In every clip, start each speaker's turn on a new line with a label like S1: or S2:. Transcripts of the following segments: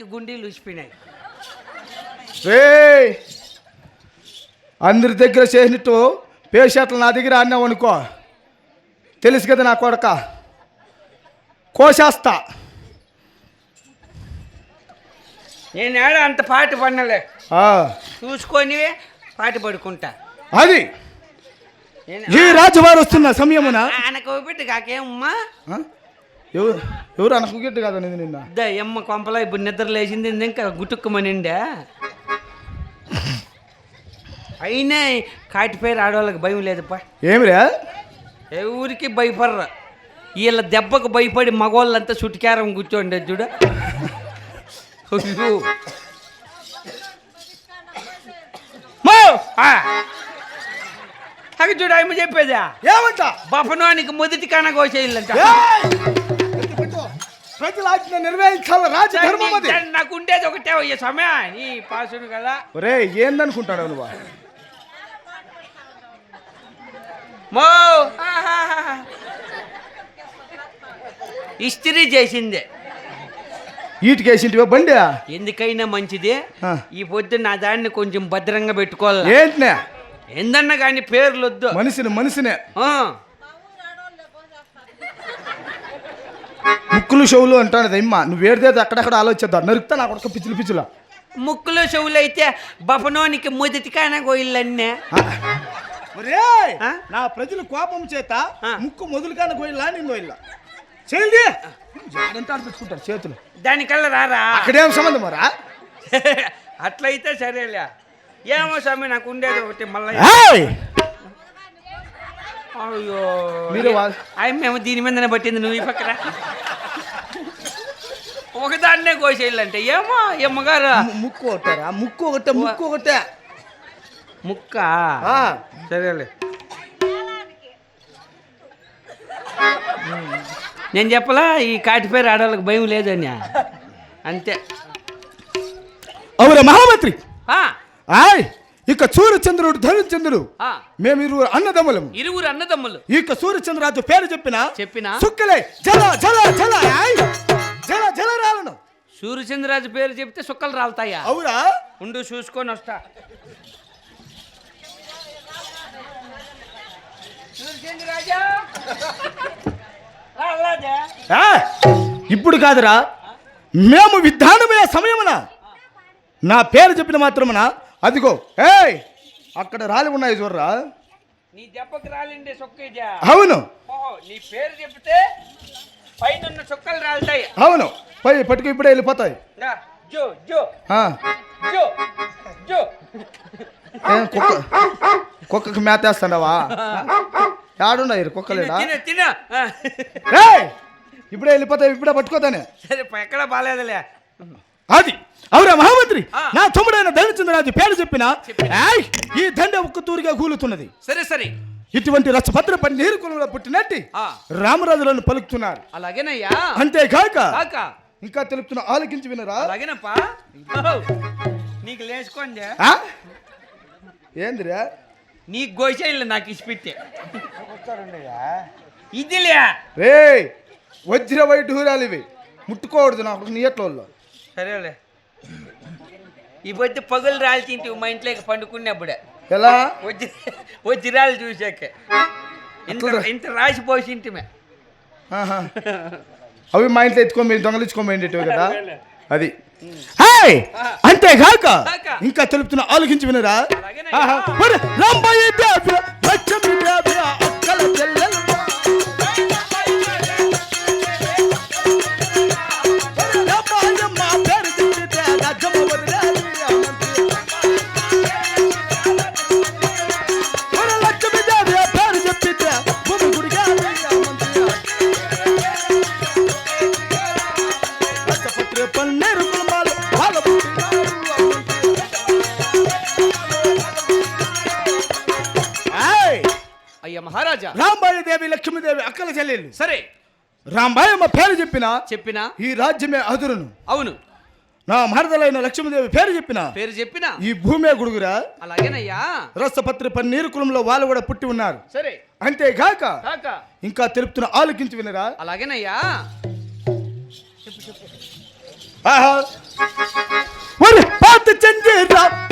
S1: గుండీలు ఊసిపోయినాయి.
S2: రే అందరి దగ్గర చేసినట్టు పేషెంట్లు నా దగ్గర అన్నావు అనుకో. తెలుసు కదా నా కొడక. కోసేస్తా.
S1: నేను ఏడ అంత పాట పడినలే.
S2: ఆ,
S1: చూసుకొని పాట పడుకుంటా.
S2: అది. ఈ రాజువారు వస్తున్న సమయమున
S1: ఆయనకు పెట్టి కాకేమమ్మా?
S2: ఆ? ఎవరు ఎవరు అనకుగట్టు కదా నేను నిన్న?
S1: ద ఎమ్మ కొంపలో ఇప్పుడు నిద్ర లేచింది ఇంకా గుట్టుక్కుమనిండే? అయినా కాటిపేరు ఆడవాళ్ళకి భయం లేదుపా.
S2: ఏమిరా?
S1: ఎవరికి భయపడరు. వీళ్ళ దెబ్బకు భయపడి మగవాళ్ళంతా చుట్టుకారం కూర్చోండి చూడ. చూడు ఆయన చెప్పేదా?
S2: ఏమంట?
S1: బఫనానికి మొదటి కాన
S2: ప్రజల ఆజ్ఞ నెరవేర్చాల రాజధర్మం అది.
S1: నాకు ఉండేది ఒకటే అయ్యే సమయం ఈ పాసుడు కదా.
S2: ఒరే ఏందనుకుంటాడు నువ్వు?
S1: మో. ఇస్త్రీ చేసిందే.
S2: ఈటికి వేసింటివా బండి?
S1: ఎందుకైనా మంచిదే. ఈ పొద్దు నా దాన్ని కొంచెం భద్రంగా పెట్టుకోవాలి?
S2: ఏంటినే?
S1: ఏందన్నా కానీ పేర్లు వద్దు
S2: మనిషిని. మనిషినే ముక్కులు షవులు అంటాడు ఇమ్మ నువ్వు ఏడితే అక్కడక్కడ ఆలోచిద్దా? నరుకుతా నా కొడుకు పిచ్చులు పిచ్చులా.
S1: ముక్కులో చెవులైతే బఫనోనికి మొదటి కాన గోయిల్లన్నే?
S2: నా ప్రజల కోపం చేత. ముక్కు మొదలు కాని గోయిలా నేను గోయిల్లా చేయండి అనిపించుకుంటారు చేతులు.
S1: దానికల్లా రారా?
S2: అక్కడేం సంబంధం మరా?
S1: అట్లయితే సరేలే. ఏమో స్వామి నాకు ఉండేది ఒకటి మళ్ళీ! అయ్యో.
S2: మీరు
S1: మేము దీని మీదనే పట్టింది నువ్వు ఈ పక్కన ఒకదాన్నే కోసేయాలంటే ఏమో ఎమ్మగారు
S2: ము- ముక్కు ఒకటారా ముక్కు ఒకటే ముక్కు ఒకటే.
S1: ముక్క?
S2: ఆ.
S1: సరేలే. నేను చెప్పలా ఈ కాటిపేరు ఆడవాళ్ళకి భయం లేదని. అంతే.
S2: అవురా మహామంత్రి.
S1: ఆ,
S2: ఆయ్ ఇక సూర్యచంద్రుడు ధనుచంద్రుడు
S1: ఆ,
S2: మేము ఇరువురు అన్నదమ్ములము
S1: ఇరువురు అన్నదమ్ములు.
S2: ఇక సూర్యచంద్రరాజు పేరు చెప్పిన?
S1: చెప్పినా?
S2: సుక్కలే జల జల జల ఆయ్. జల జల రాలను
S1: సూర్యచంద్రరాజు పేరు చెప్తే సుక్కలు రాలుతాయా?
S2: అవురా
S1: ఉండు చూసుకొని వస్తా. సూర్యచంద్రరాజా.
S2: ఇప్పుడు కాదురా. మేము విధానమయ్యే సమయమున నా పేరు చెప్పిన మాత్రమున అదిగో ఏయ్ అక్కడ రాలి ఉన్నాయి చూడరా.
S1: నీ దెబ్బకి రాలిండే సొక్క ఇదా
S2: అవును.
S1: ఓహో నీ పేరు చెప్తే పైన చుక్కలు రాలుతాయి.
S2: అవును. పై పట్టుకు ఇప్పుడే వెళ్ళిపోతాయి.
S1: రా, జో జో.
S2: ఆ,
S1: జో జో.
S2: ఏం కుక్క. కుక్కకి మేతేస్తాడవా? ఆడున్నాయి కుక్కలేడా? ఇప్పుడే వెళ్ళిపోతాయి ఇప్పుడే పట్టుకోతానే.
S1: సరే ఎక్కడా బాగాలేదులే
S2: అది అవురా మహామంత్రి. నా తమ్ముడైన ధనచంద్రరాజు పేరు చెప్పిన? ఈ దండ ఒక్క తూరిగా కూలుతున్నది
S1: సరే సరే.
S2: ఇటువంటి రచ్చభద్ర పని నీరు కులంలో పుట్టినట్టి
S1: ఆ.
S2: రామరాజులను పలుకుతున్నారు.
S1: అలాగేనయ్యా.
S2: అంతేకాక
S1: కాక.
S2: ఇంకా తెలుపుతున్న ఆలకించి వినరా?
S1: అలాగేనప్పా. నీకు లేచుకోండి?
S2: ఏందిరా?
S1: నీకు గోసేళ్ళు నాకు ఇచ్చిపెట్టే ఇదిలే.
S2: రే వజ్ర వైఢూరాలు ఇవి. ముట్టుకోకూడదు నాకు నీయట్లో
S1: సరేలే. ఈ పొద్దు పగులు రాల్చింటి మా ఇంట్లోకి పండుకున్నప్పుడే.
S2: ఎలా?
S1: వజ్ర వజ్రాలు చూసాక ఇంత ఇంత రాసి పోసింటిమే.
S2: అవి మా ఇంట్లో ఎత్తుకొని దొంగలించుకోమేంటివి కదా? అది. హాయ్! అంతేకాక
S1: కాక.
S2: ఇంకా తెలుపుతున్న ఆలోచించి వినరా? రాంబాయి దేవి, లక్ష్మీ దేవి,
S1: అయ్యా మహారాజా.
S2: రాంబాయి దేవి లక్ష్మీదేవి అక్కల చెల్లెలు
S1: సరే.
S2: రాంబాయమ్మ పేరు చెప్పిన?
S1: చెప్పినా?
S2: ఈ రాజ్యమే అదురును.
S1: అవును.
S2: నా మరదలైన లక్ష్మీదేవి పేరు చెప్పిన?
S1: పేరు చెప్పినా?
S2: ఈ భూమే గుడుగురా?
S1: అలాగేనయ్యా.
S2: రసపత్రి పన్నీరు కులంలో వాళ్ళు కూడా పుట్టి ఉన్నారు.
S1: సరే.
S2: అంతేగాక
S1: కాక
S2: ఇంకా తెలుపుతున్న ఆలోకించి వినరా?
S1: అలాగేనయ్యా.
S2: ఆహా. ఒరే పాత చంజీరా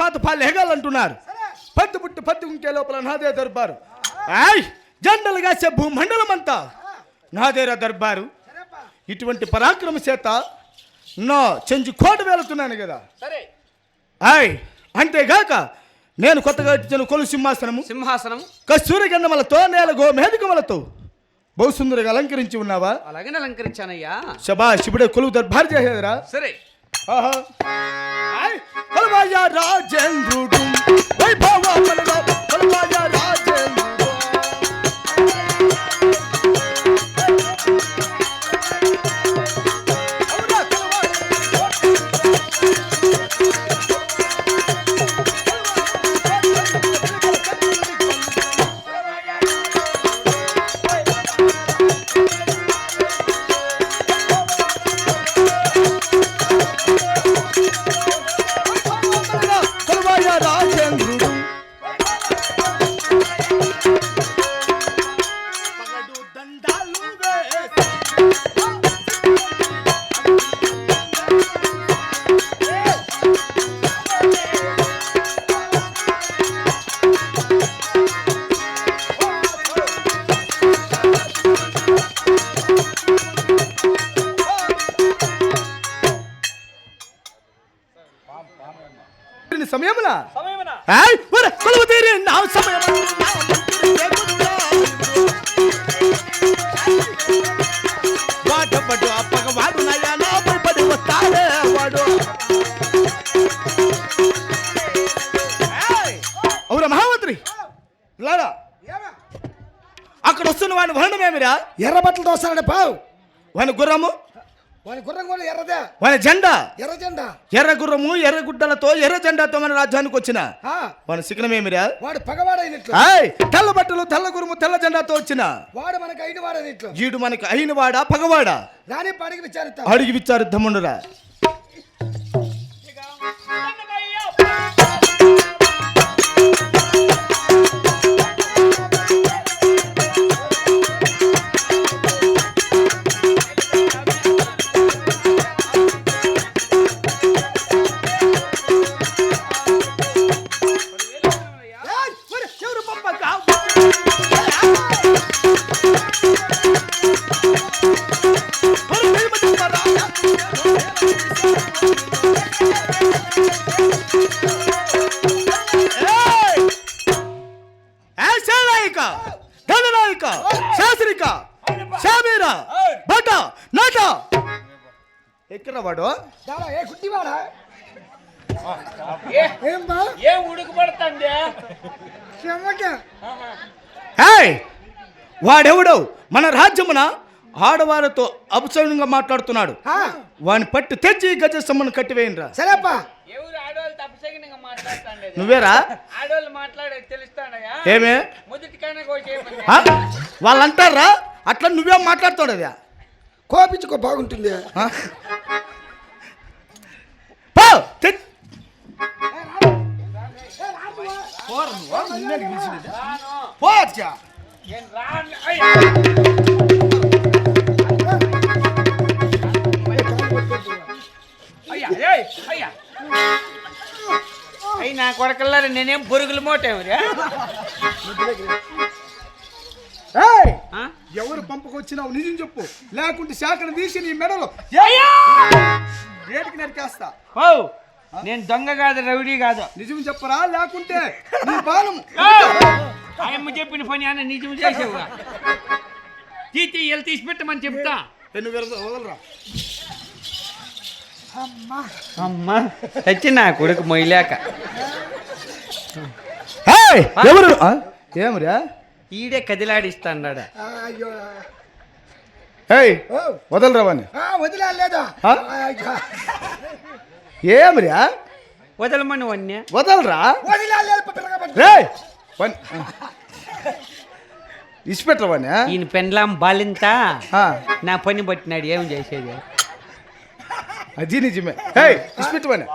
S2: పాత పాలు ఎగాలంటున్నారు. పద్దు పుట్టు పద్దు ఉంకే లోపల నాదే దర్బారు. ఆయ్ జెండలు కాసే భూమండలం అంతా నాదేరా దర్బారు. ఇటువంటి పరాక్రమ చేత నా చెంచి కోట వెళుతున్నాను కదా.
S1: సరే.
S2: ఆయ్ అంతేగాక నేను కొత్తగా ఇచ్చిన కొలు సింహాసనము
S1: సింహాసనం
S2: కస్తూరి గంధములతో నేల గో మేధికములతో బహుసుందరిగా అలంకరించి ఉన్నావా?
S1: అలాగే అలంకరించానయ్యా.
S2: శబా శివుడే కొలువు దర్బారు చేసేదిరా.
S1: సరే.
S2: రాజేంద్రుడు వైభవ పడి వస్తాడే వాడు. అవురా మహామంత్రి. లారా అక్కడ వస్తున్న వాడిని వర్ణమేమిరా?
S3: ఎర్ర బట్టలు దోస్తానండి పావు.
S2: వాని గుర్రము?
S3: వాని గుర్రం కూడా ఎర్రదే.
S2: వాని జెండా?
S3: ఎర్ర జెండా.
S2: ఎర్ర గుర్రము ఎర్ర గుడ్డలతో ఎర్ర జెండాతో మన రాజ్యానికి వచ్చిన
S3: ఆ,
S2: వాని శిఖనమేమిరా
S3: వాడు పగవాడైనట్లు.
S2: తెల్ల బట్టలు తెల్ల గురుము తెల్ల జెండాతో వచ్చిన.
S3: వాడు మనకు అయిన వాడైనట్లు
S2: ఈడు మనకి అయినవాడా పగవాడా?
S3: రాని పడికి విచారిస్తాం.
S2: అడిగి విచ్చారు దమ్ముండురా వాడు?
S3: దాడా ఏ గుడ్డివాడా
S1: ఏ
S3: ఏం బా?
S1: ఏ ఉడుకుపడుతుంది
S3: చెమట.
S2: ఏయ్! వాడెవడు? మన రాజ్యమున ఆడవారితో అపసరంగా మాట్లాడుతున్నాడు.
S3: ఆ,
S2: వాని పట్టి తెచ్చి గజస్తంభను కట్టివేయండిరా
S3: సరేపా.
S2: నువ్వేరా?
S1: ఆడవాళ్ళు మాట్లాడేది తెలుస్తాడయా
S2: ఏమే? వాళ్ళంటారా? అట్లా నువ్వేం మాట్లాడుతాడదా
S3: కోపించుకో బాగుంటుంది.
S2: పో అచ్చా.
S1: నేను అయ్యా నా కొడకల్లారా మోటేమరా
S2: ఏయ్! ఎవరు పంపకొచ్చినావు నిజం చెప్పు. లేకుంటే శాఖను తీసి నీ మెడలో. రేటుకి నరికేస్తా?
S1: నేను దొంగ కాదు రౌడీ కాదు.
S2: నిజం చెప్పరా? లేకుంటే నీ బాలం
S1: ఆయమ్మ చెప్పిన పని అన్న నిజం చేసేవుగా తీతి వెళ్ళి తీసి పెట్టమని చెప్తా.
S2: వదలరా.
S1: అమ్మా. వచ్చి నా కొడుకు మొయ్యలేక.
S2: ఏయ్! ఎవరు? ఆ? ఏమిరా?
S1: ఈడే కదిలాడిస్తాడా
S3: అయ్యో.
S2: ఏయ్ ఏమిరా?
S1: వదలమని వన్య
S2: వదలరా. రే ఇచ్చిపెట్టవని
S1: ఈయన పెండ్లాం బాలింత.
S2: ఆ,
S1: నా పని పట్టినాడు ఏం చేసేది?
S2: అది నిజమే. ఏయ్ ఇచ్చిపెట్టవని